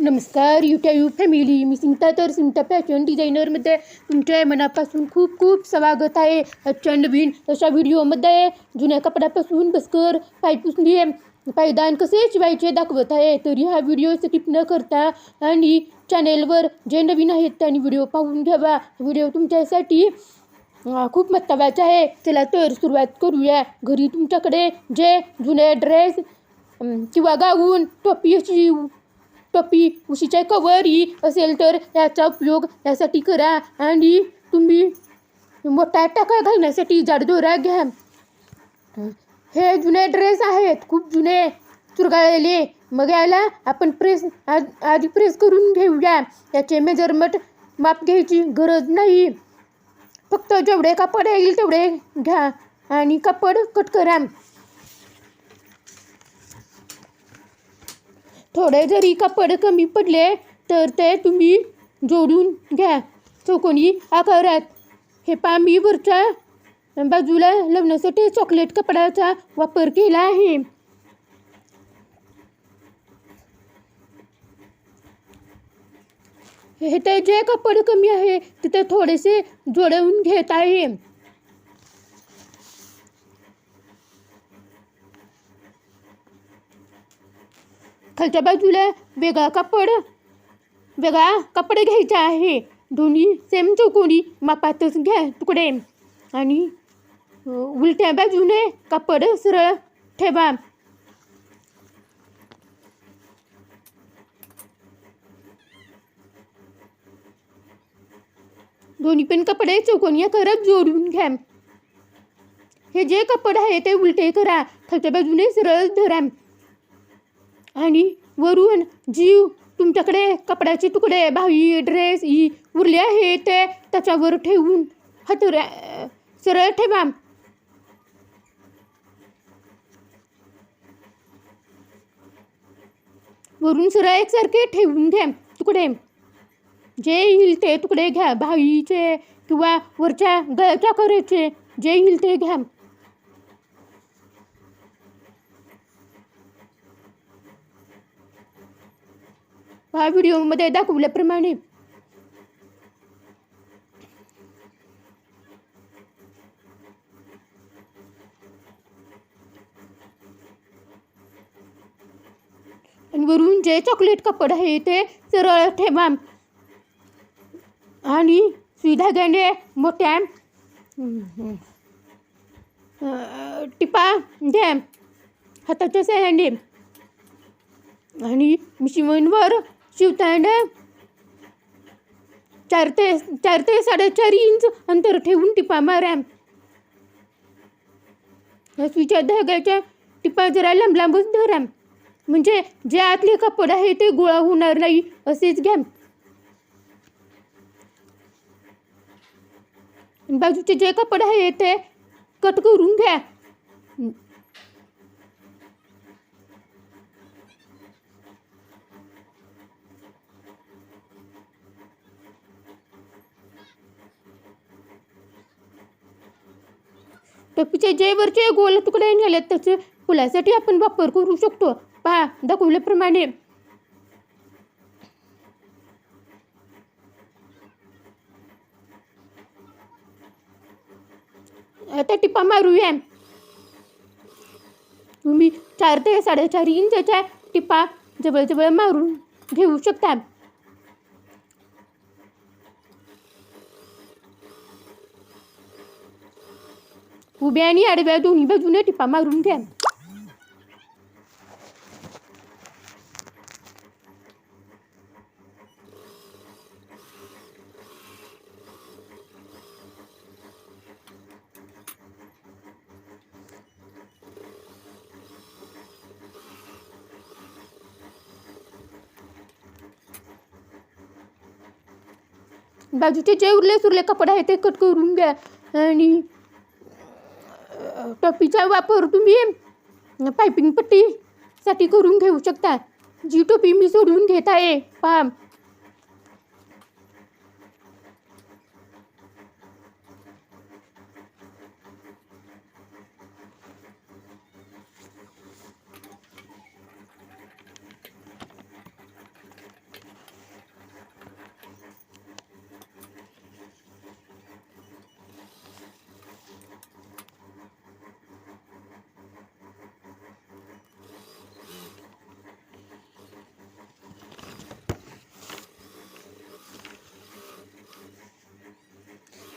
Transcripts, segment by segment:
नमस्कार YouTube family. मी सिंटा तर CINTAA fashion डिझायनरमध्ये तुमच्या मनापासून खूप खूप स्वागत आहे. आजच्या नवीन अशा व्हिडिओमध्ये जुन्या कपड्यापासून बसकर पायपुसणी पायदान कसे शिवायचे दाखवत आहे. तरी हा व्हिडिओ स्किप न करता आणि चॅनेलवर जे नवीन आहेत त्यांनी व्हिडिओ पाहून घ्यावा. व्हिडिओ तुमच्यासाठी खूप महत्त्वाचा आहे. चला तर सुरुवात करूया. घरी तुमच्याकडे जे जुने ड्रेस किंवा गाऊन टोपी अशी टोपी उशीच्या कवरी असेल तर याचा उपयोग यासाठी करा आणि तुम्ही मोठा टाका घालण्यासाठी जाडदोरा घ्या. हे जुने ड्रेस आहेत खूप जुने चुरगाळलेले. मग याला आपण प्रेस आ- आधी प्रेस करून घेऊया. याचे मेजरमेंट माप घ्यायची गरज नाही. फक्त जेवढे कापड येईल तेवढे घ्या आणि कापड कट करा. थोडे जरी कापड कमी पडले तर ते तुम्ही जोडून घ्या. चौकोनी आकारात. हे पामी वरच्या बाजूला लावण्यासाठी चॉकलेट कपड्याचा वापर केला आहे. हे ते जे कापड कमी आहे तिथे थोडेसे जोडवून घेत आहे. खालच्या बाजूला वेगळा कापड वेगळा कपडे घ्यायचा आहे. दोन्ही सेम चौकोनी मापातच घ्या तुकडे. आणि उलट्या बाजूने कापड सरळ ठेवा. दोन्ही पण कपडे चौकोनी करत जोडून घ्या. हे जे कपड आहे ते उलटे करा. खालच्या बाजूने सरळ धरा. आणि वरून जीव तुमच्याकडे कपड्याचे तुकडे भावी ड्रेस ही उरले आहे ते त्याच्यावर ठेवून हतुऱ्या सरळ ठेवा. वरून सरळ एकसारखे ठेवून घ्या तुकडे. जे येईल ते तुकडे घ्या भावीचे किंवा वरच्या गळ्याच्या करायचे जे येईल ते घ्या. हा व्हिडिओमध्ये दाखवल्याप्रमाणे. वरून जे चॉकलेट कपड आहे ते सरळ ठेवा. आणि सुधागाने मोठ्या टिपा द्या. हाताच्या सहाय्याने आणि मिशिवनवर शिवताना चार ते चार ते साडेचार इंच अंतर ठेवून टिपा मारा हसवीच्या धाग्याच्या टिपा जरा लांब लांबच धरा म्हणजे जे आतले कापड आहे ते गोळा होणार नाही असेच घ्या बाजूचे जे कापड आहे ते कट करून घ्या. टोपीच्या जे वरचे गोल तुकडे निघाले त्याचे फुलासाठी आपण वापर करू शकतो. पहा दाखवल्याप्रमाणे. आता टिपा मारूया. तुम्ही चार ते साडेचार इंचाच्या टिपा जवळजवळ मारून घेऊ शकता. उभ्या आणि आडव्या दोन्ही बाजूने टिपा मारून घ्या बाजूचे जे उरले सुरले कपडे आहे ते कट करून घ्या आणि टोपीचा वापर तुम्ही पायपिंग पट्टीसाठी करून घेऊ शकता. जी टोपी मी सोडून घेत आहे पहा.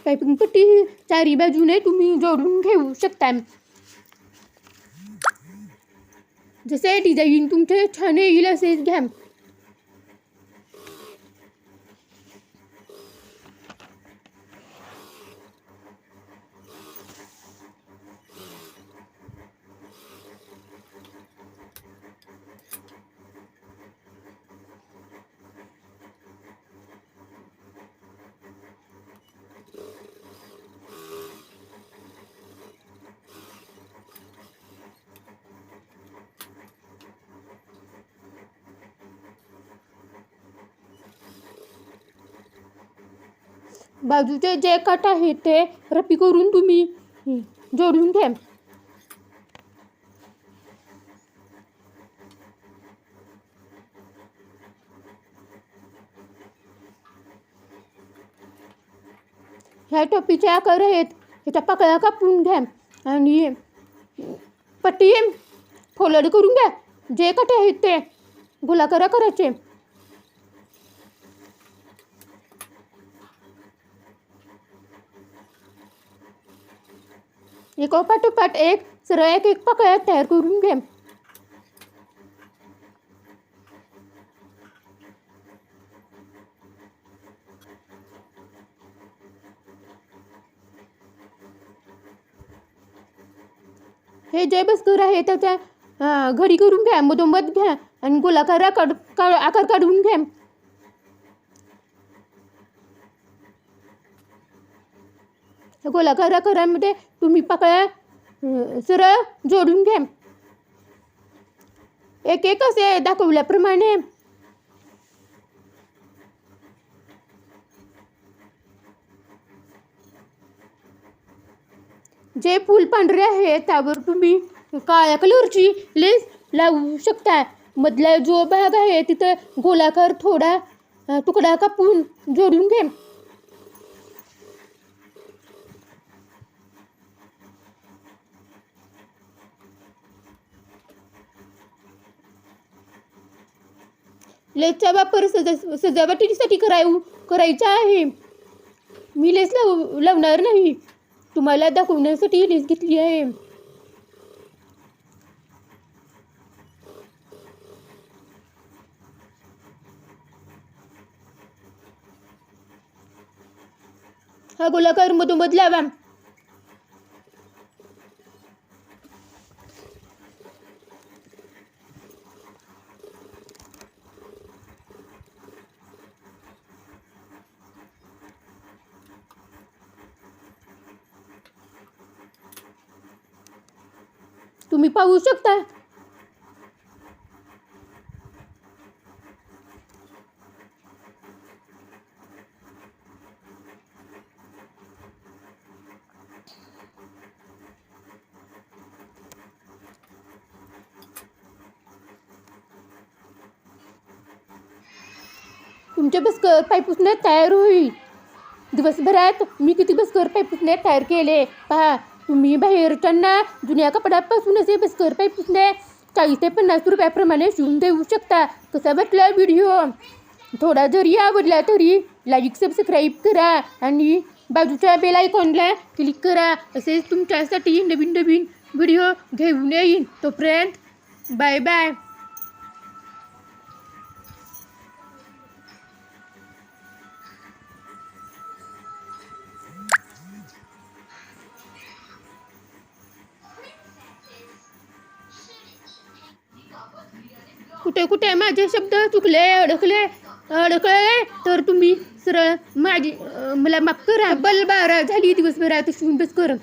टायपिंग पट्टी चारी बाजूने तुम्ही जोडून घेऊ शकता जसे डिझाईन तुमचे छान येईल असेच घ्या. बाजूचे जे कट आहेत ते रपी करून तुम्ही जोडून घ्या. ह्या टोपीचे आकार आहेत ह्याच्या पाकळ्या कापून घ्या आणि पट्टी फोलड करून घ्या. जे कटे आहेत ते गोलाकार करायचे एक पाठोपाठ एक सरळ एक एक पाकळ्या तयार करून घ्या हे जे बसकर आहे त्याच्या अं, घडी करून घ्या मधोमध घ्या आणि गोलाकार आकार का- आकार काढून घ्या गोलाकार आकारामध्ये म्हणजे तुम्ही पाकळ्या सरळ जोडून घ्या. एक एक असे दाखवल्याप्रमाणे. जे फूल पांढरे आहे त्यावर तुम्ही काळ्या कलरची लेस लावू शकता. मधला जो भाग आहे तिथं गोलाकार थोडा तुकडा कापून जोडून घे लेसचा वापर सजा सजावटीसाठी कराय करायचा आहे. मी लेस लाव लावणार नाही. तुम्हाला दाखवण्यासाठी लेस घेतली आहे. हा गोलाकार मधोमध लावा. तुम्ही पाहू शकता. तुमचे बसकर पुसण्यात तयार होईल. दिवसभरात मी किती बसकर पुसण्यात तयार केले? पहा. तुम्ही बाहेरच्यांना जुन्या कपड्यापासून असे बस्कर पायपुसणे चाळीस ते पन्नास रुपयाप्रमाणे शिवून देऊ शकता. कसा वाटला व्हिडिओ? थोडा जरी आवडला तरी लाईक सबस्क्राईब करा आणि बाजूच्या बेल आयकॉनला क्लिक करा. असेच तुमच्यासाठी नवीन नवीन व्हिडिओ घेऊन येईन. तोपर्यंत बाय बाय कुठे कुठे माझे शब्द चुकले अडकले अडकले. तर तुम्ही सरळ माझी मला माफ करा. बलबारा झाली दिवसभरात. शिवून बस कर